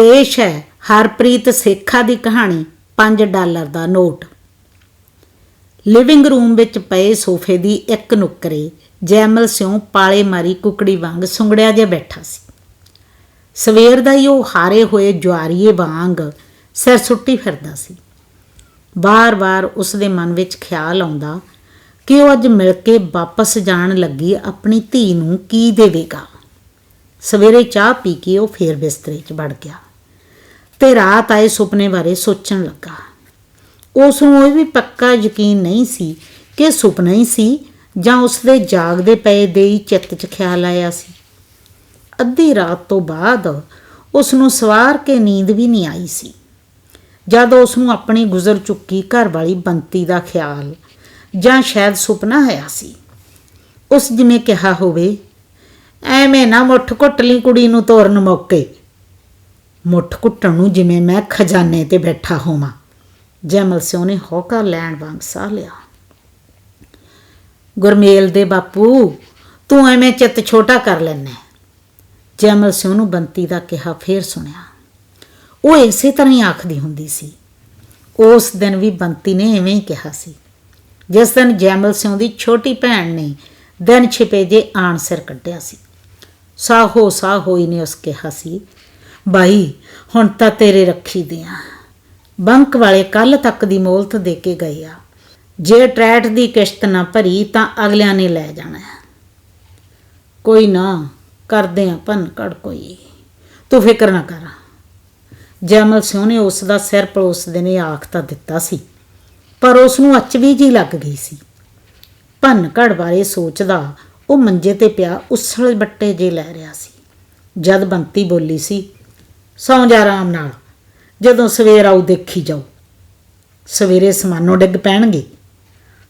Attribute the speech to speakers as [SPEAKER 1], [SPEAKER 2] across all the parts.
[SPEAKER 1] ਪੇਸ਼ ਹੈ ਹਰਪ੍ਰੀਤ ਸੇਖਾ ਦੀ ਕਹਾਣੀ 5 ਡਾਲਰ ਦਾ ਨੋਟ। ਲਿਵਿੰਗ ਰੂਮ ਵਿੱਚ ਪਏ ਸੋਫੇ ਦੀ ਇੱਕ ਨੁੱਕਰੇ, ਜੈਮਲ ਸਿਉ ਪਾਲੇ ਮਾਰੀ ਕੁਕੜੀ ਵਾਂਗ ਸੁੰਗੜਿਆ ਜਿਹਾ ਬੈਠਾ ਸੀ। ਸਵੇਰ ਦਾ ਹੀ ਉਹ ਹਾਰੇ ਹੋਏ ਜਵਾਰੀਏ ਵਾਂਗ ਸਿਰ ਸੁੱਟੀ ਫਿਰਦਾ ਸੀ। ਬਾਰ-ਬਾਰ ਉਸ ਦੇ ਮਨ ਵਿੱਚ ਖਿਆਲ ਆਉਂਦਾ ਕਿ ਉਹ ਅੱਜ ਮਿਲ ਕੇ ਵਾਪਸ ਜਾਣ ਲੱਗੀ ਆਪਣੀ ਧੀ ਨੂੰ ਕੀ ਦੇਵੇਗਾ। ਸਵੇਰੇ ਚਾਹ ਪੀ ਕੇ ਉਹ ਫੇਰ ਬਿਸਤਰੇ 'ਚ ਵੜ ਗਿਆ। ਤੇ ਰਾਤ ਆਏ ਸੁਪਨੇ ਬਾਰੇ ਸੋਚਣ ਲੱਗਾ। ਉਸ ਨੂੰ ਇਹ ਵੀ ਪੱਕਾ ਯਕੀਨ ਨਹੀਂ ਸੀ ਕਿ ਸੁਪਨਾ ਹੀ ਸੀ ਜਾਂ ਉਸ ਦੇ ਜਾਗਦੇ ਪਏ ਦੇ ਹੀ ਚਿੱਤ 'ਚ ਖਿਆਲ ਆਇਆ ਸੀ। ਅੱਧੀ ਰਾਤ ਤੋਂ ਬਾਅਦ ਉਸ ਨੂੰ ਸਵਾਰ ਕੇ ਨੀਂਦ ਵੀ ਨਹੀਂ ਆਈ ਸੀ। ਜਦ ਉਸ ਨੂੰ ਆਪਣੀ ਗੁਜ਼ਰ ਚੁੱਕੀ ਘਰ ਵਾਲੀ ਬੰਤੀ ਦਾ ਖਿਆਲ ਜਾਂ ਸ਼ਾਇਦ ਸੁਪਨਾ ਆਇਆ ਸੀ, ਉਸ ਜਿਵੇਂ ਕਿਹਾ ਹੋਵੇ, ਐਵੇਂ ਨਾ ਮੁੱਠ ਘੁੱਟ ਲਈ ਕੁੜੀ ਨੂੰ ਤੋਰਨ ਮੌਕੇ। ਮੁੱਠ ਘੁੱਟਣ ਨੂੰ ਜਿਵੇਂ ਮੈਂ ਖਜ਼ਾਨੇ ਤੇ ਬੈਠਾ ਹੋਵਾਂ। ਜੈਮਲ ਸਿਉ ਨੇ ਹੌਕਾ ਲੈਣ ਵਾਂਗ ਸਾਹ ਲਿਆ। ਗੁਰਮੇਲ ਦੇ ਬਾਪੂ, ਤੂੰ ਐਵੇਂ ਚਿੱਤ ਛੋਟਾ ਕਰ ਲੈਣਾ ਜੈਮਲ ਸਿਉ ਨੂੰ ਬੰਤੀ ਦਾ ਕਿਹਾ ਫੇਰ ਸੁਣਿਆ। ਉਹ ਇਸੇ ਤਰ੍ਹਾਂ ਹੀ ਆਖਦੀ ਹੁੰਦੀ ਸੀ। ਉਸ ਦਿਨ ਵੀ ਬੰਤੀ ਨੇ ਐਵੇਂ ਹੀ ਕਿਹਾ ਸੀ। ਜਿਸ ਦਿਨ ਜੈਮਲ ਸਿੰਘ ਦੀ ਛੋਟੀ ਭੈਣ ਨੇ ਦਿਨ ਛਿਪੇ ਜੇ ਆਣ ਸਿਰ ਕੱਢਿਆ ਸੀ। ਸਾਹੋ ਸਾਹ ਹੋਈ ਨੇ ਉਸ ਕਿਹਾ ਸੀ ਬਾਈ, ਹੁਣ ਤਾਂ ਤੇਰੇ ਰੱਖੀ ਦੀਆਂ। ਬੰਕ ਵਾਲੇ ਕੱਲ ਤੱਕ ਦੀ ਮੋਹਲਤ ਦੇ ਕੇ ਗਏ ਆ। ਜੇ ਟਰੈਟ ਦੀ ਕਿਸ਼ਤ ਨਾ ਭਰੀ ਤਾਂ ਅਗਲਿਆਂ ਨੇ ਲੈ ਜਾਣਾ ਕੋਈ ਨਾ, ਕਰਦੇ ਆ ਭੰਨ ਕੜ ਕੋਈ। ਤੂੰ ਫਿਕਰ ਨਾ ਕਰ। ਜੈਮਲ ਸਿੰਘ ਨੇ ਉਸ ਦਾ ਸਿਰ ਪਲੋਸ ਦੇ ਨੇ ਆਖ ਤਾਂ ਦਿੱਤਾ ਸੀ। ਪਰ ਉਸ ਨੂੰ ਅਚਵੀ ਜੀ ਲੱਗ ਗਈ ਸੀ। ਭੰਨ ਘੜ ਬਾਰੇ ਸੋਚਦਾ ਉਹ ਮੰਜੇ ਤੇ ਪਿਆ ਉਸਲ ਬੱਟੇ ਜੇ ਲੈ ਰਿਹਾ ਸੀ। ਜਦ ਬੰਤੀ ਬੋਲੀ ਸੀ ਸੌਂ ਜਾ ਆਰਾਮ ਨਾਲ। ਜਦੋਂ ਸਵੇਰ ਆਊ ਦੇਖੀ ਜਾਓ ਸਵੇਰੇ ਸਮਾਨੋਂ ਡਿੱਗ ਪੈਣਗੇ।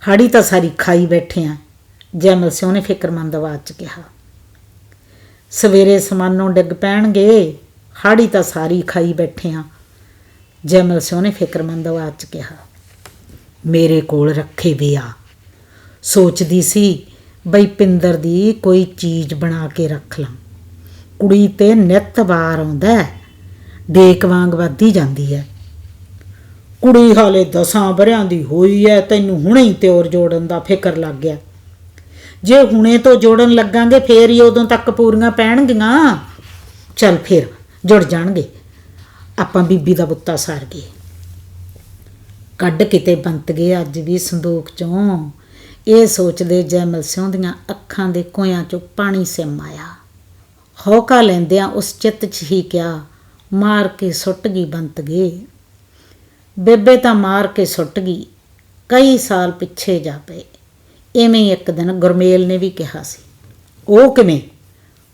[SPEAKER 1] ਹਾੜੀ ਤਾਂ ਸਾਰੀ ਖਾਈ ਬੈਠੇ ਆ ਜੈਮਲ ਸਿਉ ਨੇ ਫਿਕਰਮੰਦ ਆਵਾਜ਼ ਚ ਕਿਹਾ। ਸਵੇਰੇ ਸਮਾਨੋਂ ਡਿੱਗ ਪੈਣਗੇ ਹਾੜੀ ਤਾਂ ਸਾਰੀ ਖਾਈ ਬੈਠੇ ਆ ਜੈਮਲ ਸਿਉ ਨੇ ਫਿਕਰਮੰਦ ਆਵਾਜ਼ ਚ ਕਿਹਾ। ਮੇਰੇ ਕੋਲ ਰੱਖੇ ਵੇ ਆ ਸੋਚਦੀ ਸੀ ਬਈ ਪਿੰਦਰ ਦੀ ਕੋਈ ਚੀਜ਼ ਬਣਾ ਕੇ ਰੱਖ ਲਾਂ। ਕੁੜੀ ਤੇ ਨਿੱਤ ਵਾਰ ਆਉਂਦਾ ਹੈ, ਦੇਕ ਵਾਂਗ ਵੱਧਦੀ ਜਾਂਦੀ ਹੈ। ਕੁੜੀ ਹਾਲੇ ਦਸਾਂ ਬਰਿਆਂ ਦੀ ਹੋਈ ਐ, ਤੈਨੂੰ ਹੁਣੇ ਹੀ ਤਿਉਰ ਜੋੜਨ ਦਾ ਫਿਕਰ ਲੱਗ ਗਿਆ। ਜੇ ਹੁਣੇ ਤੋਂ ਜੋੜਨ ਲੱਗਾਂਗੇ, ਫੇਰ ਹੀ ਉਦੋਂ ਤੱਕ ਪੂਰੀਆਂ ਪੈਣਗੀਆਂ। ਚੱਲ ਫੇਰ, ਜੁੜ ਜਾਣਗੇ। ਆਪਾਂ ਬੀਬੀ ਦਾ ਬੁੱਤਾ ਸਾਰ ਗਏ। ਕੱਢ ਕਿਤੇ ਬੰਤ ਗਏ ਅੱਜ ਵੀ ਸੰਦੂਕ ਚੋਂ। ਇਹ ਸੋਚਦੇ ਜੈਮਲ ਸਿਉਂ ਦੀਆਂ ਅੱਖਾਂ ਦੇ ਕੋਇਆਂ ਚੋਂ ਪਾਣੀ ਸਿਮ ਆਇਆ। ਹੌਕਾ ਲੈਂਦਿਆਂ ਉਸ ਚਿੱਤ 'ਚ ਹੀ ਕਿਹਾ ਮਾਰ ਕੇ ਸੁੱਟ ਗਈ ਬੰਤ ਗਏ। ਬੇਬੇ ਤਾਂ ਮਾਰ ਕੇ ਸੁੱਟ ਗਈ। ਕਈ ਸਾਲ ਪਿੱਛੇ ਜਾ ਪਏ। ਐਵੇਂ ਇੱਕ ਦਿਨ ਗੁਰਮੇਲ ਨੇ ਵੀ ਕਿਹਾ ਸੀ, ਉਹ ਕਿਵੇਂ?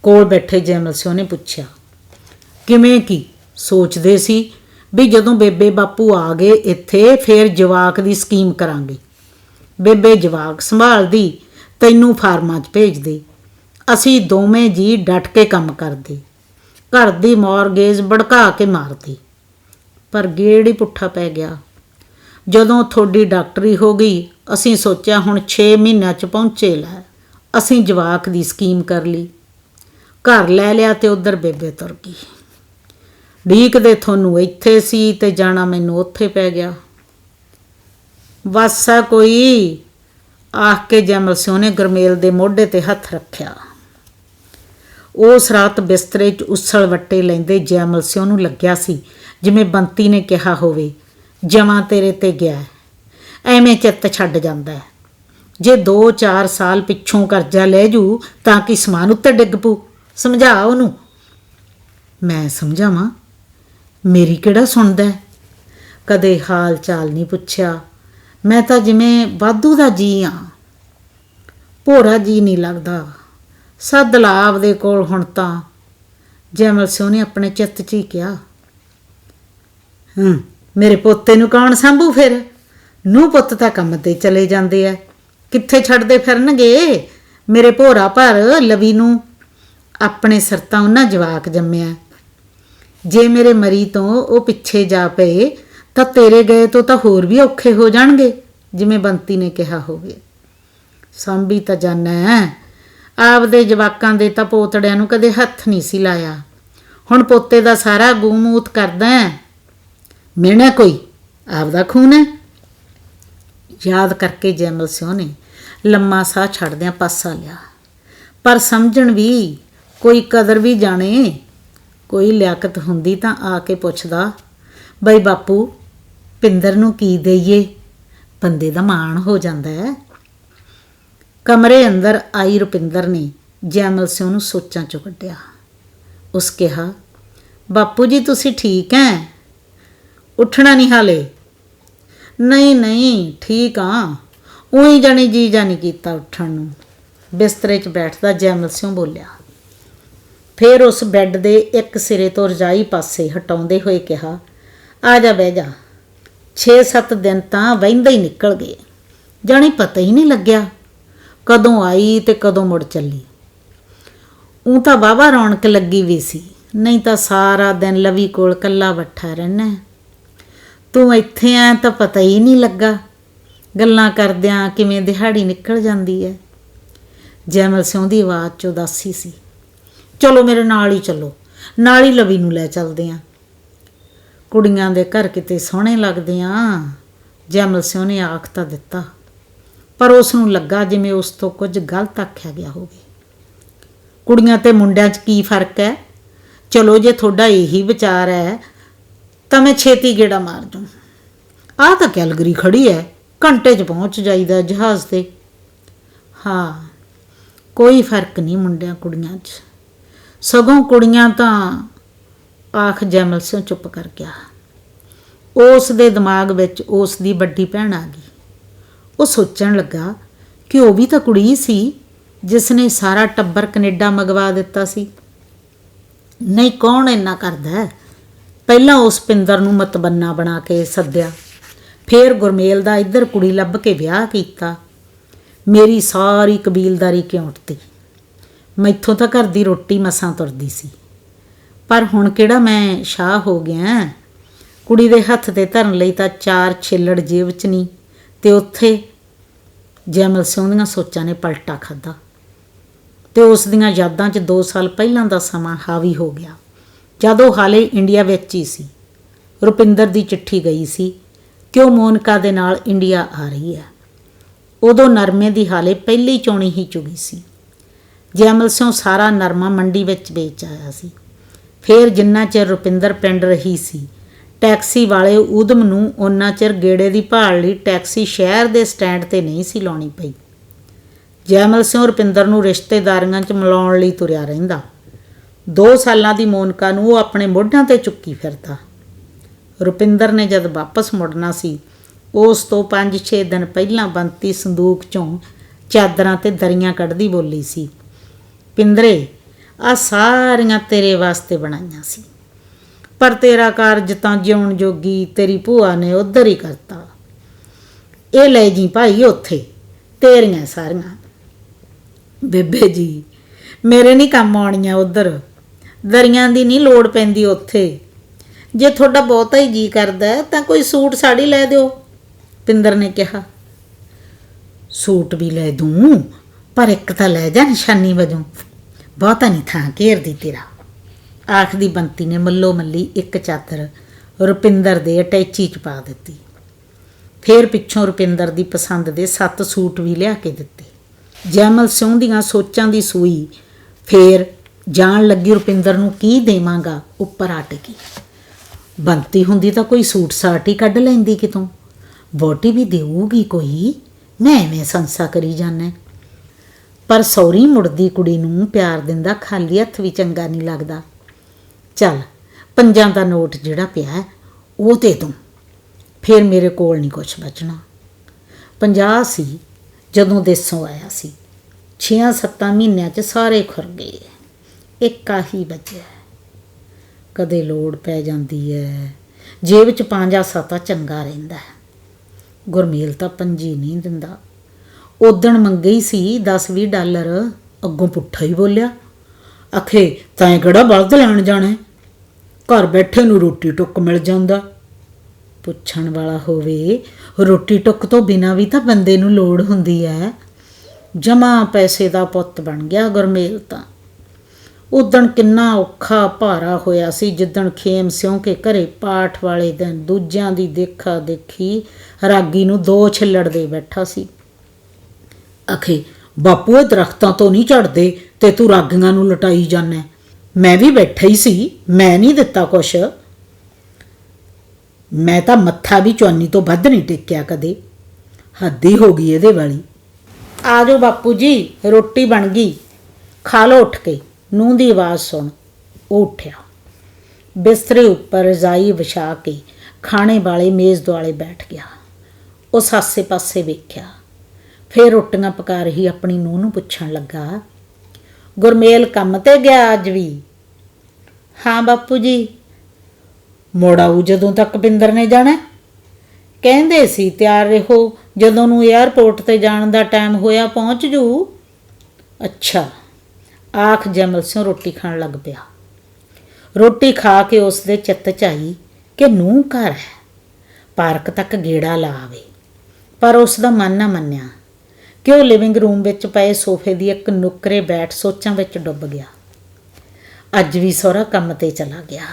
[SPEAKER 1] ਕੋਲ ਬੈਠੇ ਜੈਮਲ ਸਿਉਂ ਨੇ ਪੁੱਛਿਆ, ਕਿਵੇਂ ਕੀ? ਸੋਚਦੇ ਸੀ ਵੀ ਜਦੋਂ ਬੇਬੇ ਬਾਪੂ ਆ ਗਏ ਇੱਥੇ, ਫੇਰ ਜਵਾਕ ਦੀ ਸਕੀਮ ਕਰਾਂਗੇ। ਬੇਬੇ ਜਵਾਕ ਸੰਭਾਲਦੀ, ਤੈਨੂੰ ਫਾਰਮਾਂ 'ਚ ਭੇਜਦੇ। ਅਸੀਂ ਦੋਵੇਂ ਜੀ ਡਟ ਕੇ ਕੰਮ ਕਰਦੇ। ਘਰ ਦੀ ਮੌਰਗੇਜ ਭੜਕਾ ਕੇ ਮਾਰਤੀ ਪਰ ਗੇੜ ਹੀ ਪੁੱਠਾ ਪੈ ਗਿਆ। ਜਦੋਂ ਤੁਹਾਡੀ ਡਾਕਟਰੀ ਹੋ ਗਈ, ਅਸੀਂ ਸੋਚਿਆ ਹੁਣ 6 ਮਹੀਨਿਆਂ 'ਚ ਪਹੁੰਚੇ ਲੈ। ਅਸੀਂ ਜਵਾਕ ਦੀ ਸਕੀਮ ਕਰ ਲਈ। ਘਰ ਲੈ ਲਿਆ ਤੇ ਉਧਰ ਬੇਬੇ ਤੁਰ ਗਈ। ਢੀਕਦੇ ਤੁਹਾਨੂੰ ਇੱਥੇ ਸੀ ਤੇ ਜਾਣਾ ਮੈਨੂੰ ਉੱਥੇ ਪੈ ਗਿਆ। ਬਸ ਆ ਕੋਈ, ਆਖ ਕੇ ਜੈਮਲ ਸਿਉ ਨੇ ਗਰਮੇਲ ਦੇ ਮੋਢੇ ਤੇ ਹੱਥ ਰੱਖਿਆ। ਉਸ ਰਾਤ ਬਿਸਤਰੇ 'ਚ ਉਸਲ ਵੱਟੇ ਲੈਂਦੇ ਜੈਮਲ ਸਿਉ ਨੂੰ ਲੱਗਿਆ ਸੀ, ਜਿਵੇਂ ਬੰਤੀ ਨੇ ਕਿਹਾ ਹੋਵੇ ਜਮਾਂ ਤੇਰੇ ਤੇ ਗਿਆ ਐਵੇਂ ਚਿੱਤ ਛੱਡ ਜਾਂਦਾ ਜੇ 2-4 ਸਾਲ ਪਿੱਛੋਂ ਕਰਜ਼ਾ ਲੈ ਜੂ, ਤਾਂ ਕਿ ਸਮਾਨ ਉੱਤੇ ਡਿੱਗ ਪੂ ਸਮਝਾ ਉਹਨੂੰ। ਮੈਂ ਸਮਝਾਵਾਂ, ਮੇਰੀ ਕਿਹੜਾ ਸੁਣਦਾ ਕਦੇ ਹਾਲ ਚਾਲ ਨਹੀਂ ਪੁੱਛਿਆ। ਮੈਂ ਤਾਂ ਜਿਵੇਂ ਵਾਧੂ ਦਾ ਜੀ ਆ। ਭੋਰਾ ਜੀ ਨਹੀਂ ਲੱਗਦਾ। ਸੱਦ ਲਾ ਆਪਦੇ ਕੋਲ ਹੁਣ ਤਾਂ। ਜੈਮਲ ਸਿੰਘ ਨੇ ਆਪਣੇ ਚਿੱਤ 'ਚ ਹੀ ਕਿਹਾ। ਹੂੰ, ਮੇਰੇ ਪੋਤੇ ਨੂੰ ਕੌਣ ਸੰਭੂ ਫਿਰ? ਨੂੰ ਪੁੱਤ ਤਾਂ ਕੰਮ ਤੇ ਚਲੇ ਜਾਂਦੇ ਐ। ਕਿੱਥੇ ਛੱਡਦੇ ਫਿਰਨਗੇ? ਮੇਰੇ ਭੋਰਾ ਭਰ ਲਵੀ ਨੂੰ ਆਪਣੇ ਸਰਤਾਂ ਉਹਨਾਂ ਜਵਾਕ ਜੰਮਿਆ। ਜੇ ਮੇਰੇ ਮਰੀ ਤੋਂ ਉਹ ਪਿੱਛੇ ਜਾ ਪਏ, ਤਾਂ ਤੇਰੇ ਗਏ ਤੋਂ ਤਾਂ ਹੋਰ ਵੀ ਔਖੇ ਹੋ ਜਾਣਗੇ, ਜਿਵੇਂ ਬੰਤੀ ਨੇ ਕਿਹਾ ਹੋਵੇ। ਸੰਭੀ ਤਾਂ ਜਾਣਾ ਹੈ ਆਪਦੇ ਜਵਾਕਾਂ ਦੇ ਤਾਂ ਪੋਤੜਿਆਂ ਨੂੰ ਕਦੇ ਹੱਥ ਨਹੀਂ ਸੀ ਲਾਇਆ। ਹੁਣ ਪੋਤੇ ਦਾ ਸਾਰਾ ਗੂਮੂਤ ਕਰਦਾ ਹੈ। ਮਿਹਣਾ ਕੋਈ? ਆਪਦਾ ਖੂਨ ਹੈ। ਯਾਦ ਕਰਕੇ ਜੈਮਲ ਸਿਉ ਨੇ ਲੰਮਾ ਸਾਹ ਛੱਡਦਿਆਂ ਪਾਸਾ ਲਿਆ। ਪਰ ਸਮਝਣ ਵੀ ਕੋਈ ਕਦਰ ਵੀ ਜਾਣੇ। ਕੋਈ ਲਿਆਕਤ ਹੁੰਦੀ ਤਾਂ ਆ ਕੇ ਪੁੱਛਦਾ, ਬਈ ਬਾਪੂ, ਪਿੰਦਰ ਨੂੰ ਕੀ ਦਈਏ? ਬੰਦੇ ਦਾ ਮਾਣ ਹੋ ਜਾਂਦਾ ਹੈ। ਕਮਰੇ ਅੰਦਰ ਆਈ ਰੁਪਿੰਦਰ ਨੇ ਜੈਮਲ ਸਿੰਘ ਨੂੰ ਸੋਚਾਂ ਚੋਂ ਕੱਢਿਆ। ਉਸ ਕਿਹਾ, ਬਾਪੂ ਜੀ, ਤੁਸੀਂ ਠੀਕ ਹੈ? ਉੱਠਣਾ ਨਹੀਂ ਹਾਲੇ। ਨਹੀਂ ਨਹੀਂ, ਠੀਕ ਆ। ਉਹੀ ਜਾਣੀ ਜੀ ਜਾਨੀ ਕੀਤਾ ਉੱਠਣ ਨੂੰ। ਬਿਸਤਰੇ 'ਚ ਬੈਠਦਾ ਜੈਮਲ ਸਿੰਘ ਬੋਲਿਆ। ਫਿਰ ਉਸ ਬੈੱਡ ਦੇ ਇੱਕ ਸਿਰੇ ਤੋਂ ਰਜਾਈ ਪਾਸੇ ਹਟਾਉਂਦੇ ਹੋਏ ਕਿਹਾ, ਆ ਜਾ, ਬਹਿ ਜਾ। 6-7 ਦਿਨ ਤਾਂ ਵਹਿੰਦੇ ਹੀ ਨਿਕਲ ਗਏ। ਜਾਣੀ ਪਤਾ ਹੀ ਨਹੀਂ ਲੱਗਿਆ। ਕਦੋਂ ਆਈ ਤੇ ਕਦੋਂ ਮੁੜ ਚੱਲੀ। ਉਹ ਤਾਂ ਬਾਬਾ ਰੌਣਕ ਲੱਗੀ ਵੀ ਸੀ। ਨਹੀਂ ਤਾਂ ਸਾਰਾ ਦਿਨ ਲਵੀ ਕੋਲ ਕੱਲਾ ਬੱਠਾ ਰਹਿਣਾ ਤੂੰ ਇੱਥੇ ਆ ਤਾਂ ਪਤਾ ਹੀ ਨਹੀਂ ਲੱਗਾ। ਗੱਲਾਂ ਕਰਦਿਆਂ ਕਿਵੇਂ ਦਿਹਾੜੀ ਨਿਕਲ ਜਾਂਦੀ ਹੈ ਜੈਮਲ ਸਿੰਘ ਦੀ ਆਵਾਜ਼ ਚ ਉਦਾਸੀ ਸੀ। ਚਲੋ ਮੇਰੇ ਨਾਲ ਹੀ ਚੱਲੋ, ਨਾਲ ਹੀ ਲਵੀ ਨੂੰ ਲੈ ਚੱਲਦੇ ਆਂ। ਕੁੜੀਆਂ ਦੇ ਘਰ ਕਿਤੇ ਸੋਹਣੇ ਲੱਗਦੇ ਆ। ਜੈਮਲ ਸਿੰਘ ਨੇ ਆਖ ਤਾਂ ਦਿੱਤਾ। ਪਰ ਉਸ ਨੂੰ ਲੱਗਾ ਜਿਵੇਂ ਉਸ ਤੋਂ ਕੁਝ ਗਲਤ ਆਖਿਆ ਗਿਆ ਹੋਵੇ। ਕੁੜੀਆਂ ਤੇ ਮੁੰਡਿਆਂ 'ਚ ਕੀ ਫ਼ਰਕ ਹੈ? ਚਲੋ ਜੇ ਤੁਹਾਡਾ ਇਹੀ ਵਿਚਾਰ ਹੈ, ਤਾਂ ਮੈਂ ਛੇਤੀ ਗੇੜਾ ਮਾਰ ਦੂੰ। ਆਹ ਤਾਂ ਕੈਲਗਰੀ ਖੜੀ ਹੈ, ਘੰਟੇ 'ਚ ਪਹੁੰਚ ਜਾਈਦਾ ਜਹਾਜ਼ ਤੇ। ਹਾਂ, ਕੋਈ ਫ਼ਰਕ ਨਹੀਂ ਮੁੰਡਿਆਂ ਕੁੜੀਆਂ 'ਚ। ਸਗੋਂ ਕੁੜੀਆਂ ਤਾਂ ਆਖ ਜੈਮਲ ਸਿੰਘ ਚੁੱਪ ਕਰ ਗਿਆ। ਉਸ ਦੇ ਦਿਮਾਗ ਵਿੱਚ ਉਸ ਦੀ ਵੱਡੀ ਭੈਣ ਆ ਗਈ। ਉਹ ਸੋਚਣ ਲੱਗਾ ਕਿ ਉਹ ਵੀ ਤਾਂ ਕੁੜੀ ਸੀ ਜਿਸ ਨੇ ਸਾਰਾ ਟੱਬਰ ਕੈਨੇਡਾ ਮੰਗਵਾ ਦਿੱਤਾ ਸੀ। ਨਹੀਂ, ਕੌਣ ਇੰਨਾ ਕਰਦਾ ਪਹਿਲਾਂ ਉਸ ਪਿੰਦਰ ਨੂੰ ਮਤਬੰਨਾ ਬਣਾ ਕੇ ਸੱਦਿਆ। ਫੇਰ ਗੁਰਮੇਲ ਦਾ ਇੱਧਰ ਕੁੜੀ ਲੱਭ ਕੇ ਵਿਆਹ ਕੀਤਾ। ਮੇਰੀ ਸਾਰੀ ਕਬੀਲਦਾਰੀ ਕਿਉਂ ਉੱਠਤੀ ਮੈਥੋਂ ਤਾਂ ਘਰ ਦੀ ਰੋਟੀ ਮਸਾਂ ਤੁਰਦੀ ਸੀ। ਪਰ ਹੁਣ ਕਿਹੜਾ ਮੈਂ ਸ਼ਾਹ ਹੋ ਗਿਆ? ਕੁੜੀ ਦੇ ਹੱਥ ਤੇ ਧਰਨ ਲਈ ਤਾਂ ਚਾਰ ਛਿੱਲੜ ਜੇਬ 'ਚ ਨਹੀਂ ਤੇ ਉੱਥੇ ਜੈਮਲ ਸਿੰਘ ਦੀਆਂ ਸੋਚਾਂ ਨੇ ਪਲਟਾ ਖਾਦਾ ਤੇ ਉਸ ਦੀਆਂ ਯਾਦਾਂ 'ਚ 2 ਸਾਲ ਪਹਿਲਾਂ ਦਾ ਸਮਾਂ ਹਾਵੀ ਹੋ ਗਿਆ। ਜਦੋਂ ਹਾਲੇ ਇੰਡੀਆ ਵਿੱਚ ਹੀ ਸੀ। ਰੁਪਿੰਦਰ ਦੀ ਚਿੱਠੀ ਗਈ ਸੀ ਕਿ ਉਹ ਮੋਨਕਾ ਦੇ ਨਾਲ ਇੰਡੀਆ ਆ ਰਹੀ ਹੈ? ਉਦੋਂ ਨਰਮੇ ਦੀ ਹਾਲੇ ਪਹਿਲੀ ਚੋਣੀ ਹੀ ਚੁਗੀ ਸੀ। ਜੈਮਲ ਸਿੰਘ ਸਾਰਾ ਨਰਮਾ ਮੰਡੀ ਵਿੱਚ ਵੇਚ ਆਇਆ ਸੀ। ਫੇਰ ਜਿੰਨਾ ਚਿਰ ਰੁਪਿੰਦਰ ਪਿੰਡ ਰਹੀ ਸੀ ਟੈਕਸੀ ਵਾਲੇ ਉਦਮ ਨੂੰ ਉਹਨਾਂ ਚਿਰ ਗੇੜੇ ਦੀ ਭਾਲ ਲਈ ਟੈਕਸੀ ਸ਼ਹਿਰ ਦੇ ਸਟੈਂਡ ਤੇ ਨਹੀਂ ਸੀ ਲਾਉਣੀ ਪਈ। ਜੈਮਲ ਸਿੰਘ ਰੁਪਿੰਦਰ ਨੂੰ ਰਿਸ਼ਤੇਦਾਰੀਆਂ 'ਚ ਮਿਲਾਉਣ ਲਈ ਤੁਰਿਆ ਰਹਿੰਦਾ। 2 ਸਾਲਾਂ ਦੀ ਮੋਨਕਾ ਨੂੰ ਉਹ ਆਪਣੇ ਮੋਢਿਆਂ ਤੇ ਚੁੱਕੀ ਫਿਰਦਾ। ਰੁਪਿੰਦਰ ਨੇ ਜਦ ਵਾਪਸ ਮੁੜਨਾ ਸੀ, ਉਸ ਤੋਂ 5-6 ਦਿਨ ਪਹਿਲਾਂ ਬੰਤੀ ਸੰਦੂਕ 'ਚੋਂ ਚਾਦਰਾਂ ਤੇ ਦਰੀਆਂ ਕੱਢਦੀ ਬੋਲੀ ਸੀ, ਪਿੰਦਰੇ ਆ ਸਾਰੀਆਂ ਤੇਰੇ ਵਾਸਤੇ ਬਣਾਈਆਂ ਸੀ। ਪਰ ਤੇਰਾ ਕਾਰਜ ਤਾਂ ਜਿਉਣ ਜੋਗੀ ਤੇਰੀ ਭੂਆ ਨੇ ਉਧਰ ਹੀ ਕਰਤਾ। ਇਹ ਲੈ ਜੀ ਭਾਈ ਉੱਥੇ, ਤੇਰੀਆਂ ਸਾਰੀਆਂ। ਬੇਬੇ ਜੀ, ਮੇਰੇ ਨਹੀਂ ਕੰਮ ਆਉਣੀਆਂ ਉਧਰ। ਦਰੀਆਂ ਦੀ ਨਹੀਂ ਲੋੜ ਪੈਂਦੀ ਉੱਥੇ। ਜੇ ਤੁਹਾਡਾ ਬਹੁਤਾ ਹੀ ਜੀ ਕਰਦਾ, ਤਾਂ ਕੋਈ ਸੂਟ ਸਾੜੀ ਲੈ ਦਿਓ, ਪਿੰਦਰ ਨੇ ਕਿਹਾ। ਸੂਟ ਵੀ ਲੈ ਦੂੰ, ਪਰ ਇੱਕ ਤਾਂ ਲੈ ਜਾ ਨਿਸ਼ਾਨੀ ਵਜੋਂ। ਬਹੁਤਾ ਨਹੀਂ ਥਾਂ ਘੇਰਦੀ ਤੇਰਾ। ਆਖਦੀ ਬੰਤੀ ਨੇ ਮੱਲੋ ਮੱਲੀ ਇੱਕ ਚਾਦਰ ਰੁਪਿੰਦਰ ਦੇ ਅਟੈਚੀ ਚ ਪਾ ਦਿੱਤੀ। ਫੇਰ ਪਿੱਛੋਂ ਰੁਪਿੰਦਰ ਦੀ ਪਸੰਦ ਦੇ ਸੱਤ ਸੂਟ ਵੀ ਲਿਆ ਕੇ ਦਿੱਤੇ। ਜੈਮਲ ਸਿੰਘ ਦੀਆਂ ਸੋਚਾਂ ਦੀ ਸੂਈ, ਫੇਰ ਜਾਣ ਲੱਗੀ ਰੁਪਿੰਦਰ ਨੂੰ ਕੀ ਦੇਵਾਂਗਾ, ਉੱਪਰ ਅਟ ਬੰਤੀ ਹੁੰਦੀ ਤਾਂ ਕੋਈ ਸੂਟ ਸਾਟ ਹੀ ਕੱਢ ਲੈਂਦੀ ਕਿਤੋਂ? ਵੋਟੀ ਵੀ ਦੇਊਗੀ ਕੋਈ? ਮੈਂ ਐਵੇਂ ਸੰਸਾ ਕਰੀ ਜਾਣਾ ਪਰ ਸੌਰੀ ਮੁੜਦੀ ਕੁੜੀ ਨੂੰ ਪਿਆਰ ਦਿੰਦਾ, ਖਾਲੀ ਹੱਥ ਵੀ ਚੰਗਾ ਨਹੀਂ ਲੱਗਦਾ। ਚੱਲ, ਪੰਜਾਂ ਦਾ ਨੋਟ ਜਿਹੜਾ ਪਿਆ ਉਹ ਦੇ ਦੂੰ। ਫਿਰ ਮੇਰੇ ਕੋਲ ਨਹੀਂ ਕੁਝ ਬਚਣਾ। 50 ਸੀ, ਜਦੋਂ ਦੇਸੋਂ ਆਇਆ ਸੀ। 6-7 ਮਹੀਨਿਆਂ 'ਚ ਸਾਰੇ ਖੁਰ ਗਏ। ਇੱਕ ਆਹੀ ਬਚਿਆ ਕਦੇ ਲੋੜ ਪੈ ਜਾਂਦੀ ਹੈ। ਜੇਬ 'ਚ ਪੰਜਾ ਸੱਤਾ ਚੰਗਾ ਰਹਿੰਦਾ ਗੁਰਮੇਲ ਤਾਂ ਪੰਜੀ ਨਹੀਂ ਦਿੰਦਾ। ਉਦਣ ਮੰਗੇ ਹੀ ਸੀ 10-20 ਡਾਲਰ। ਅੱਗੋਂ ਪੁੱਠਾ ਹੀ ਬੋਲਿਆ। ਅਖੇ ਤੈਂ ਕਿਹੜਾ ਬਲਦ ਲੈਣ ਜਾਣਾ ਘਰ ਬੈਠੇ ਨੂੰ ਰੋਟੀ ਟੁੱਕ ਮਿਲ ਜਾਂਦਾ। ਪੁੱਛਣ ਵਾਲਾ ਹੋਵੇ, ਰੋਟੀ ਟੁੱਕ ਤੋਂ ਬਿਨਾ ਵੀ ਤਾਂ ਬੰਦੇ ਨੂੰ ਲੋੜ ਹੁੰਦੀ ਹੈ ਜਮਾ ਪੈਸੇ ਦਾ ਪੁੱਤ ਬਣ ਗਿਆ ਗੁਰਮੇਲ ਤਾਂ। ਉਦਣ ਕਿੰਨਾ ਔਖਾ ਭਾਰਾ ਹੋਇਆ ਸੀ, ਜਿੱਦਣ ਖੇਮ ਸਿਉਂ ਕੇ ਘਰੇ ਪਾਠ ਵਾਲੇ ਦਿਨ ਦੂਜਿਆਂ ਦੀ ਦੇਖਾ ਦੇਖੀ ਰਾਗੀ ਨੂੰ ਦੋ ਛਿੱਲੜ ਦੇ ਬੈਠਾ ਸੀ। ਅਖੇ ਬਾਪੂ, ਇਹ ਦਰਖਤਾਂ ਤੋਂ ਨਹੀਂ ਝੜਦੇ ਤੇ ਤੂੰ ਰਾਗੀਆਂ ਨੂੰ ਲਟਾਈ ਜਾਂਦਾ ਮੈਂ ਵੀ ਬੈਠਾ ਹੀ ਸੀ, ਮੈਂ ਨਹੀਂ ਦਿੱਤਾ ਕੁਛ। ਮੈਂ ਤਾਂ ਮੱਥਾ ਵੀ ਚੌਨੀ ਤੋਂ ਵੱਧ ਨਹੀਂ ਟੇਕਿਆ ਕਦੇ। ਹੱਦੀ ਹੋ ਗਈ ਇਹਦੇ ਵਾਲੀ। ਆ ਜਾਓ ਬਾਪੂ ਜੀ, ਰੋਟੀ ਬਣ ਗਈ। ਖਾ ਲਓ ਉੱਠ ਕੇ, ਨੂੰਹ ਦੀ ਆਵਾਜ਼ ਸੁਣ। ਉਹ ਉੱਠਿਆ। ਬਿਸਤਰੇ ਉੱਪਰ ਰਜ਼ਾਈ ਵਿਛਾ ਕੇ ਖਾਣੇ ਵਾਲੇ ਮੇਜ਼ ਦੁਆਲੇ ਬੈਠ ਗਿਆ। ਉਸ ਆਸੇ ਪਾਸੇ ਵੇਖਿਆ। ਫਿਰ ਰੋਟੀਆਂ ਪਕਾ ਰਹੀ ਆਪਣੀ ਨੂੰਹ ਨੂੰ ਪੁੱਛਣ ਲੱਗਾ ਗੁਰਮੇਲ ਕੰਮ ਤੇ ਗਿਆ ਅੱਜ ਵੀ। ਹਾਂ ਬਾਪੂ ਜੀ, ਮੁੜ ਜਦੋਂ ਤੱਕ ਪਿੰਦਰ ਨੇ ਜਾਣਾ। ਕਹਿੰਦੇ ਸੀ ਤਿਆਰ ਰਹੋ, ਜਦੋਂ ਨੂੰ 에ਅਰਪੋਰਟ ਤੇ ਜਾਣ ਦਾ ਟਾਈਮ ਹੋਇਆ ਪਹੁੰਚ ਜੂ। ਅੱਛਾ, ਆਖ ਜਮਲ ਸਿੰਘ ਰੋਟੀ ਖਾਣ ਲੱਗ ਪਿਆ। ਰੋਟੀ ਖਾ ਕੇ ਉਸ ਦੇ ਚਿੱਤ ਚ ਆਈ ਕਿ ਨੂੰ ਘਰ ਹੈ, ਪਾਰਕ ਤੱਕ ਗੇੜਾ ਲਾ ਆਵੇ ਪਰ ਉਸ ਦਾ ਮਨ ਨਾ ਮੰਨਿਆ। ਕਿ ਉਹ ਲਿਵਿੰਗ ਰੂਮ ਵਿੱਚ ਪਏ ਸੋਫੇ ਦੀ ਇੱਕ ਨੁੱਕਰੇ ਬੈਠ ਸੋਚਾਂ ਵਿੱਚ ਡੁੱਬ ਗਿਆ। ਅੱਜ ਵੀ ਸਹੁਰਾ ਕੰਮ ਤੇ ਚਲਾ ਗਿਆ।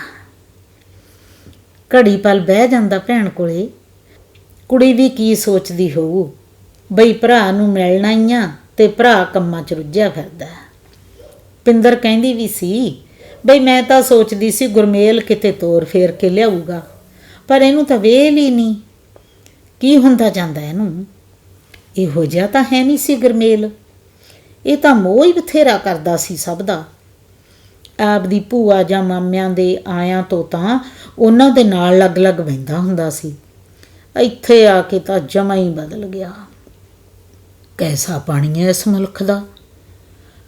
[SPEAKER 1] ਘੜੀ ਪਲ ਬਹਿ ਜਾਂਦਾ ਭੈਣ ਕੋਲੇ। ਕੁੜੀ ਵੀ ਕੀ ਸੋਚਦੀ ਹੋਊ? ਬਈ ਭਰਾ ਨੂੰ ਮਿਲਣਾ ਹੀ ਆ ਤੇ ਭਰਾ ਕੰਮਾਂ 'ਚ ਰੁੱਝਿਆ ਫਿਰਦਾ ਪਿੰਦਰ ਕਹਿੰਦੀ ਵੀ ਸੀ, ਬਈ ਮੈਂ ਤਾਂ ਸੋਚਦੀ ਸੀ ਗੁਰਮੇਲ ਕਿਤੇ ਤੋਰ ਫੇਰ ਕੇ ਲਿਆਊਗਾ, ਪਰ ਇਹਨੂੰ ਤਾਂ ਵੇਲ ਹੀ ਨਹੀਂ। ਕੀ ਹੁੰਦਾ ਜਾਂਦਾ ਇਹਨੂੰ? ਇਹੋ ਜਿਹਾ ਤਾਂ ਹੈ ਨਹੀਂ ਸੀ ਗੁਰਮੇਲ। ਇਹ ਤਾਂ ਮੋਹ ਹੀ ਬਥੇਰਾ ਕਰਦਾ ਸੀ ਸਭ ਦਾ। ਆਪਦੀ ਭੂਆ ਜਾਂ ਮਾਮਿਆਂ ਦੇ ਆਇਆਂ ਤੋਂ ਤਾਂ ਉਹਨਾਂ ਦੇ ਨਾਲ ਲੱਗ-ਲੱਗ ਬਹਿੰਦਾ ਹੁੰਦਾ ਸੀ। ਇੱਥੇ ਆ ਕੇ ਤਾਂ ਜਮਾ ਹੀ ਬਦਲ ਗਿਆ। ਕੈਸਾ ਪਾਣੀ ਹੈ ਇਸ ਮੁਲਕ ਦਾ?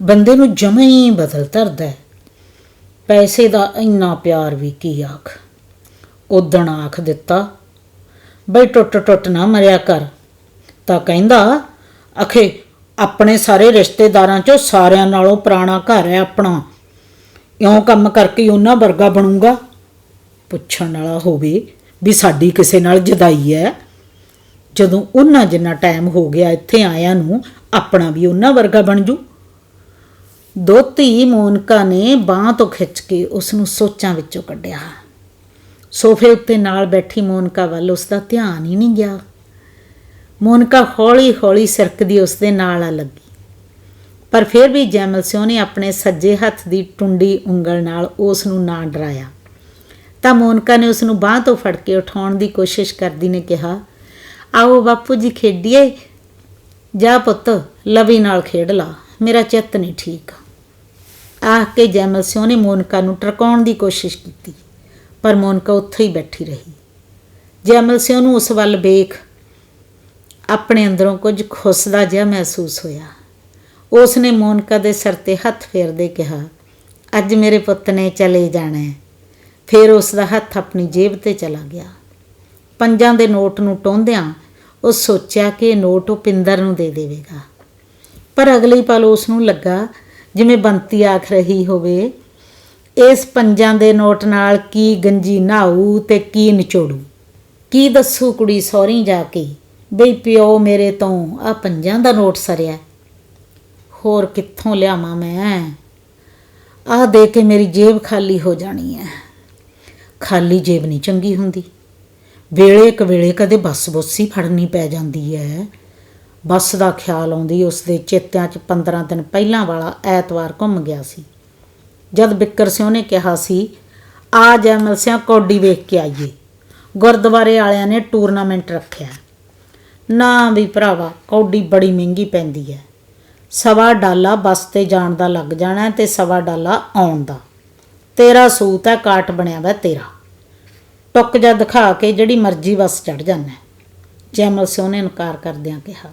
[SPEAKER 1] ਬੰਦੇ ਨੂੰ ਜਮਾ ਹੀ ਬਦਲ ਧਰਦਾ ਹੈ। ਪੈਸੇ ਦਾ ਇੰਨਾ ਪਿਆਰ ਵੀ ਕੀ ਆਖ। ਉਦਣ ਆਖ ਦਿੱਤਾ, ਬਈ ਟੁੱਟ ਟੁੱਟ ਨਾ ਮਰਿਆ ਕਰ। ਤਾਂ ਕਹਿੰਦਾ, ਅਖੇ, ਆਪਣੇ ਸਾਰੇ ਰਿਸ਼ਤੇਦਾਰਾਂ ਚੋਂ ਸਾਰਿਆਂ ਨਾਲੋਂ ਪੁਰਾਣਾ ਘਰ ਹੈ ਆਪਣਾ। ਇਉਂ ਕੰਮ ਕਰਕੇ ਉਹਨਾਂ ਵਰਗਾ ਬਣੂਗਾ? ਪੁੱਛਣ ਵਾਲਾ ਹੋਵੇ ਵੀ ਸਾਡੀ ਕਿਸੇ ਨਾਲ ਜਦਾਈ ਹੈ। ਜਦੋਂ ਉਹਨਾਂ ਜਿੰਨਾ ਟਾਈਮ ਹੋ ਗਿਆ ਇੱਥੇ ਆਇਆ ਨੂੰ, ਆਪਣਾ ਵੀ ਉਹਨਾਂ ਵਰਗਾ ਬਣ ਜੂ। ਦੋਤੀ ਮੋਨਕਾ ਨੇ ਬਾਹ ਤੋਂ ਖਿੱਚ ਕੇ ਉਸ ਨੂੰ ਸੋਚਾਂ ਵਿੱਚੋਂ ਕੱਢਿਆ। ਸੋਫੇ ਉੱਤੇ ਨਾਲ ਬੈਠੀ ਮੋਨਕਾ ਵੱਲ ਉਸ ਦਾ ਧਿਆਨ ਹੀ ਨਹੀਂ ਗਿਆ। ਮੋਨਕਾ ਹੌਲੀ-ਹੌਲੀ ਸਰਕਦੀ ਉਸ ਦੇ ਨਾਲ ਆ ਲੱਗੀ। ਪਰ ਫਿਰ ਵੀ ਜੈਮਲ ਸਿਉ ਨੇ ਆਪਣੇ ਸੱਜੇ ਹੱਥ ਦੀ ਟੁੰਡੀ ਉਂਗਲ ਨਾਲ ਉਸ ਨੂੰ ਨਾ ਡਰਾਇਆ। ਤਾਂ ਮੋਨਕਾ ਨੇ ਉਸ ਨੂੰ ਬਾਹ ਤੋਂ ਫੜ ਕੇ ਉਠਾਉਣ ਦੀ ਕੋਸ਼ਿਸ਼ ਕਰਦੀ ਨੇ ਕਿਹਾ, ਆਓ ਬਾਪੂ ਜੀ ਖੇਡੀਏ। ਜਾ ਪੁੱਤ, ਲਵੀ ਨਾਲ ਖੇਡ ਲਾ। ਮੇਰਾ ਚਿੱਤ ਨਹੀਂ ਠੀਕ ਆਖ ਕੇ ਜੈਮਲ ਸਿਉ ਨੇ ਮੋਨਕਾ ਨੂੰ ਟਰਕਾਉਣ ਦੀ ਕੋਸ਼ਿਸ਼ ਕੀਤੀ, ਪਰ ਮੋਨਕਾ ਉੱਥੇ ਹੀ ਬੈਠੀ ਰਹੀ। ਜੈਮਲ ਸਿਉ ਨੂੰ ਉਸ ਵੱਲ ਵੇਖ ਆਪਣੇ ਅੰਦਰੋਂ ਕੁਝ ਖੁਸਦਾ ਜਿਹਾ ਮਹਿਸੂਸ ਹੋਇਆ। ਉਸ ਨੇ ਮੋਨਕਾ ਦੇ ਸਿਰ ਤੇ ਹੱਥ ਫੇਰਦੇ ਕਿਹਾ, ਅੱਜ ਮੇਰੇ ਪੁੱਤ ਨੇ ਚਲੇ ਜਾਣਾ ਹੈ। ਫਿਰ ਉਸ ਦਾ ਹੱਥ ਆਪਣੀ ਜੇਬ ਤੇ ਚਲਾ ਗਿਆ। ਪੰਜਾਂ ਦੇ ਨੋਟ ਨੂੰ ਟੋਂਦਿਆਂ ਉਹ ਸੋਚਿਆ ਕਿ ਇਹ ਨੋਟ ਉਹ ਪਿੰਦਰ ਨੂੰ ਦੇ ਦੇਵੇਗਾ। ਪਰ ਅਗਲੇ ਪਲ ਉਸ ਨੂੰ ਲੱਗਾ, ਜਿਵੇਂ ਬੰਤੀ ਆਖ ਰਹੀ ਹੋਵੇ, ਇਸ ਪੰਜਾਂ ਦੇ ਨੋਟ ਨਾਲ ਕੀ ਗੰਜੀ ਨਹਾਊ ਤੇ ਕੀ ਨਿਚੋੜੂ? ਕੀ ਦੱਸੂ ਕੁੜੀ ਸਹੁਰੀ ਜਾ ਕੇ? ਬਈ ਪਿਓ ਮੇਰੇ ਤੋਂ ਆ ਪੰਜਾਂ ਦਾ ਨੋਟ ਸਰਿਆ। ਹੋਰ ਕਿੱਥੋਂ ਲਿਆਵਾਂ ਮੈਂ? ਆਹ ਦੇ ਕੇ ਮੇਰੀ ਜੇਬ ਖਾਲੀ ਹੋ ਜਾਣੀ ਹੈ ਖਾਲੀ ਜੇਬ ਨਹੀਂ ਚੰਗੀ ਹੁੰਦੀ। ਵੇਲੇ ਇੱਕ ਵੇਲੇ ਕਦੇ ਬੱਸ ਬੁੱਸੀ ਫੜਨੀ ਪੈ ਜਾਂਦੀ ਹੈ ਬੱਸ ਦਾ ਖਿਆਲ ਆਉਂਦੀ ਉਸ ਦੇ ਚੇਤਿਆਂ 'ਚ 15 ਦਿਨ ਪਹਿਲਾਂ ਵਾਲਾ ਐਤਵਾਰ ਘੁੰਮ ਗਿਆ ਸੀ। ਜਦ ਬਿੱਕਰ ਸਿਉ ਨੇ ਕਿਹਾ ਸੀ, ਆ ਜੈਮਲ ਸਿਆ ਕੌਡੀ ਵੇਖ ਕੇ ਆਈਏ। ਗੁਰਦੁਆਰੇ ਵਾਲਿਆਂ ਨੇ ਟੂਰਨਾਮੈਂਟ ਰੱਖਿਆ। ਨਾ ਵੀ ਭਰਾਵਾ, ਕੌਡੀ ਬੜੀ ਮਹਿੰਗੀ ਪੈਂਦੀ ਹੈ ਸਵਾ ਡਾਲਾ ਬੱਸ ਤੇ ਜਾਣ ਦਾ ਲੱਗ ਜਾਣਾ ਤੇ ਸਵਾ ਡਾਲਾ ਆਉਣ ਦਾ। ਤੇਰਾ ਸੂਤ ਹੈ ਕਾਟ ਬਣਿਆ ਵਾ ਤੇਰਾ। ਟੁੱਕ ਜਾ ਦਿਖਾ ਕੇ ਜਿਹੜੀ ਮਰਜ਼ੀ ਬੱਸ ਚੜ ਜਾਣਾ ਜੈਮਲ ਸਿੰਘ ਨੇ ਇਨਕਾਰ ਕਰਦਿਆਂ ਕਿਹਾ,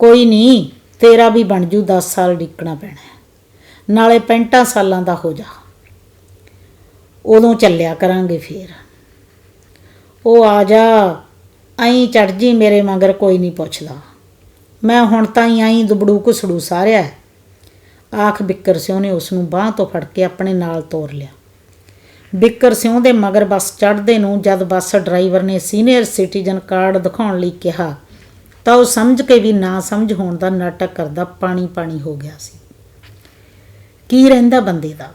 [SPEAKER 1] ਕੋਈ ਨਹੀਂ ਤੇਰਾ ਵੀ ਬਣ ਜੂ 10 ਸਾਲ ਡਿੱਕਣਾ ਪੈਣਾ ਨਾਲੇ ਪੈਂਟਾਂ ਸਾਲਾਂ ਦਾ ਹੋ ਜਾ। ਉਦੋਂ ਚੱਲਿਆ ਕਰਾਂਗੇ ਫੇਰ। ਉਹ ਆ ਜਾ ਐਂ ਚੜ ਜੀ ਮੇਰੇ ਮਗਰ ਕੋਈ ਨਹੀਂ ਪੁੱਛਦਾ। ਮੈਂ ਹੁਣ ਤਾਂ ਹੀ ਐਂ ਦੁਬੜੂ ਘੁਸੜੂ ਸਾਰਿਆ। ਆਖ ਬਿੱਕਰ ਸਿਉ ਨੇ ਉਸ ਨੂੰ ਬਾਹ ਤੋਂ ਫੜ ਕੇ ਆਪਣੇ ਨਾਲ ਤੋਰ ਲਿਆ। ਬਿੱਕਰ ਸਿਉ ਦੇ ਮਗਰ ਬੱਸ ਚੜ੍ਹਦੇ ਨੂੰ ਜਦ ਬੱਸ ਡਰਾਈਵਰ ਨੇ ਸੀਨੀਅਰ ਸਿਟੀਜ਼ਨ ਕਾਰਡ ਦਿਖਾਉਣ ਲਈ ਕਿਹਾ, ਤਾਂ ਉਹ ਸਮਝ ਕੇ ਵੀ ਨਾ ਸਮਝ ਹੋਣ ਦਾ ਨਾਟਕ ਕਰਦਾ ਪਾਣੀ ਪਾਣੀ ਹੋ ਗਿਆ ਸੀ। ਕੀ ਰਹਿੰਦਾ ਬੰਦੇ ਦਾ?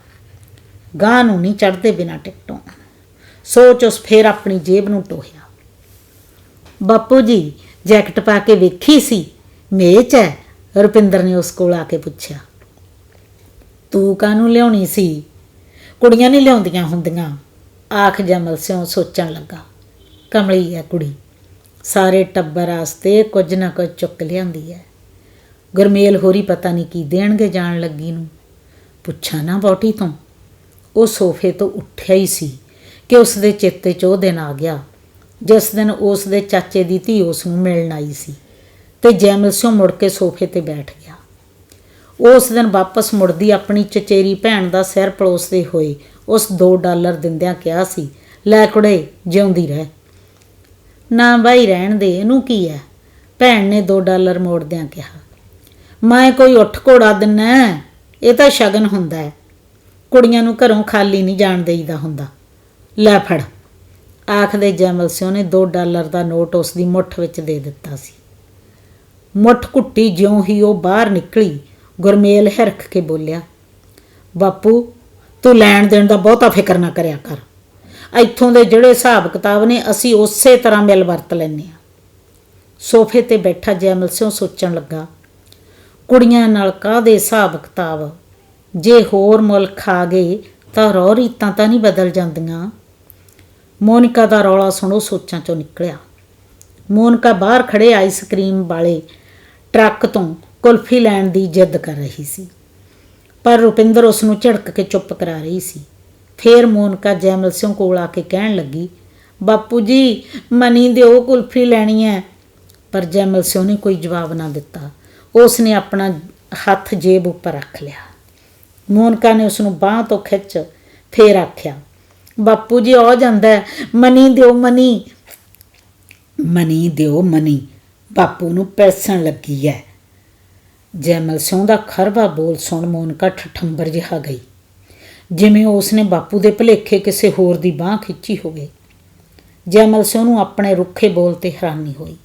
[SPEAKER 1] ਗਾਂ ਨੂੰ ਨਹੀਂ ਚੜਦੇ ਬਿਨਾ ਟਿਕਟੋਂ। ਸੋਚ ਉਸ ਫੇਰ ਆਪਣੀ ਜੇਬ ਨੂੰ ਟੋਹਿਆ। ਬਾਪੂ ਜੀ, ਜੈਕਟ ਪਾ ਕੇ ਵੇਖੀ ਸੀ। ਮੇਚ ਹੈ, ਰੁਪਿੰਦਰ ਨੇ ਉਸ ਕੋਲ ਆ ਕੇ ਪੁੱਛਿਆ। ਤੂੰ ਕਾਹਨੂੰ ਲਿਆਉਣੀ ਸੀ? ਕੁੜੀਆਂ ਨਹੀਂ ਲਿਆਉਂਦੀਆਂ ਹੁੰਦੀਆਂ। ਆਖ ਜਮਲ ਸਿਉ ਸੋਚਣ ਲੱਗਾ। ਕਮਲੀ ਹੈ ਕੁੜੀ। ਸਾਰੇ ਟੱਬਰ ਵਾਸਤੇ ਕੁਝ ਨਾ ਕੁਝ ਚੁੱਕ ਲਿਆਂਦੀ ਹੈ। ਗੁਰਮੇਲ ਹੋਰੀ ਪਤਾ ਨਹੀਂ ਕੀ ਦੇਣਗੇ ਜਾਣ ਲੱਗੀ ਨੂੰ। ਪੁੱਛਾਂ ਨਾ ਬੋਟੀ ਤੋਂ। ਉਹ ਸੋਫੇ ਤੋਂ ਉੱਠਿਆ ਹੀ ਸੀ ਕਿ ਉਸ ਦੇ ਚਿੱਤੇ 'ਚ ਉਹ ਦਿਨ ਆ ਗਿਆ। ਜਿਸ ਦਿਨ ਉਸ ਦੇ ਚਾਚੇ ਦੀ ਧੀ ਉਸ ਨੂੰ ਮਿਲਣ ਆਈ ਸੀ ਤੇ ਜੈਮਲ ਸਿਉ ਮੁੜ ਕੇ ਸੋਫੇ ਤੇ ਬੈਠ ਗਿਆ। ਉਸ ਦਿਨ ਵਾਪਸ ਮੁੜਦੀ ਆਪਣੀ ਚਚੇਰੀ ਭੈਣ ਦਾ ਸਿਰ ਪਲੋਸਦੇ ਹੋਏ ਉਸ 2 ਡਾਲਰ ਦਿੰਦਿਆਂ ਕਿਹਾ ਸੀ, ਲੈ ਕੁੜੇ, ਜਿਉਂਦੀ ਰਹਿ। ਨਾ ਬਾਈ ਰਹਿਣ ਦੇ, ਇਹਨੂੰ ਕੀ ਹੈ ਭੈਣ ਨੇ 2 ਡਾਲਰ ਮੋੜਦਿਆਂ ਕਿਹਾ, ਮੈਂ ਕੋਈ ਉੱਠ ਘੋੜਾ ਦਿੰਨਾ ਇਹ ਤਾਂ ਸ਼ਗਨ ਹੁੰਦਾ ਹੈ ਕੁੜੀਆਂ ਨੂੰ ਘਰੋਂ ਖਾਲੀ ਨਹੀਂ ਜਾਣ ਦੇਈਦਾ ਹੁੰਦਾ। ਲੈ ਫੜ। ਆਖਦੇ ਜੈਮਲ ਸਿਉ ਨੇ 2 ਡਾਲਰ ਦਾ ਨੋਟ ਉਸ ਦੀ ਮੁੱਠ ਵਿੱਚ ਦੇ ਦਿੱਤਾ ਸੀ। ਮੁੱਠ ਕੁੱਟੀ ਜਿਉਂ ਹੀ ਉਹ ਬਾਹਰ ਨਿਕਲੀ, ਗੁਰਮੇਲ ਹਿਰਖ ਕੇ ਬੋਲਿਆ, ਬਾਪੂ, ਤੂੰ ਲੈਣ ਦੇਣ ਦਾ ਬਹੁਤਾ ਫਿਕਰ ਨਾ ਕਰਿਆ ਕਰ। ਇੱਥੋਂ ਦੇ ਜਿਹੜੇ ਹਿਸਾਬ ਕਿਤਾਬ ਨੇ, ਅਸੀਂ ਉਸੇ ਤਰ੍ਹਾਂ ਮਿਲ ਵਰਤ ਲੈਨੇ ਆ ਸੋਫੇ ਤੇ ਬੈਠਾ ਜੈਮਲ ਸਿਉ ਸੋਚਣ ਲੱਗਾ, ਕੁੜੀਆਂ ਨਾਲ ਕਾਹਦੇ ਹਿਸਾਬ ਕਿਤਾਬ? ਜੇ ਹੋਰ ਮੁਲਕ ਆ ਗਏ, ਤਾਂ ਰੋਹ ਰੀਤਾਂ ਤਾਂ ਨਹੀਂ ਬਦਲ ਜਾਂਦੀਆਂ? ਮੋਨਿਕਾ ਦਾ ਰੌਲਾ ਸੁਣੋ, ਸੋਚਾਂ ਚੋਂ ਨਿਕਲਿਆ। ਮੋਨਿਕਾ ਬਾਹਰ ਖੜੇ ਆਈਸਕ੍ਰੀਮ ਵਾਲੇ ਟਰੱਕ ਤੋਂ ਕੁਲਫੀ ਲੈਣ ਦੀ ਜਿੱਦ ਕਰ ਰਹੀ ਸੀ। ਪਰ ਰੁਪਿੰਦਰ ਉਸ ਨੂੰ ਝੜਕ ਕੇ ਚੁੱਪ ਕਰਾ ਰਹੀ ਸੀ। ਫੇਰ ਮੋਨਿਕਾ ਜੈਮਲ ਸਿੰਘ ਕੋਲ ਆ ਕੇ ਕਹਿਣ ਲੱਗੀ, ਬਾਪੂ ਜੀ, ਮਨੀ ਦੇ ਉਹ ਕੁਲਫੀ ਲੈਣੀ ਹੈ। ਪਰ ਜੈਮਲ ਸਿੰਘ ਨੇ ਕੋਈ ਜਵਾਬ ਨਾ ਦਿੱਤਾ। ਉਸ ਨੇ ਆਪਣਾ ਹੱਥ ਜੇਬ ਉੱਪਰ ਰੱਖ ਲਿਆ। ਮੋਨਕਾ ਨੇ ਉਸ ਨੂੰ ਬਾਹ ਤੋਂ ਖਿੱਚ ਫੇਰ ਆਖਿਆ ਬਾਪੂ ਜੀ ਆ ਜਾਂਦਾ ਮਨੀ ਦਿਓ ਮਨੀ। ਮਨੀ ਦਿਓ ਮਨੀ, ਬਾਪੂ ਨੂੰ ਪੈਸਣ ਲੱਗੀ ਹੈ। ਜੈਮਲ ਸਿੰਘ ਦਾ ਖਰਵਾ ਬੋਲ ਸੁਣ ਮੋਨਕਾ ਠਠੰਬਰ ਜਿਹਾ ਗਈ। ਜਿਵੇਂ ਉਸ ਨੇ ਬਾਪੂ ਦੇ ਭਲੇਖੇ ਕਿਸੇ ਹੋਰ ਦੀ ਬਾਹ ਖਿੱਚੀ ਹੋਵੇ। ਜੈਮਲ ਸਿੰਘ ਨੂੰ ਆਪਣੇ ਰੁੱਖੇ ਬੋਲ ਤੇ ਹੈਰਾਨੀ ਹੋਈ।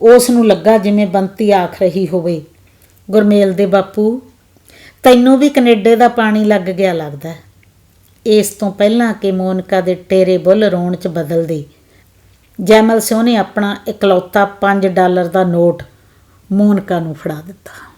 [SPEAKER 1] ਉਸ ਨੂੰ ਲੱਗਾ ਜਿਵੇਂ ਬੰਤੀ ਆਖ ਰਹੀ ਹੋਵੇ, ਗੁਰਮੇਲ ਦੇ ਬਾਪੂ, ਤੈਨੂੰ ਵੀ ਕੈਨੇਡਾ ਦਾ ਪਾਣੀ ਲੱਗ ਗਿਆ ਲੱਗਦਾ ਇਸ ਤੋਂ ਪਹਿਲਾਂ ਕਿ ਮੋਨਕਾ ਦੇ ਟੇਰੇ ਬੁੱਲ ਰੋਣ ਚ ਬਦਲਦੇ ਜੈਮਲ ਸਿਉ ਨੇ ਆਪਣਾ ਇਕਲੌਤਾ 5 ਡਾਲਰ ਦਾ ਨੋਟ ਮੋਨਕਾ ਨੂੰ ਫੜਾ ਦਿੱਤਾ।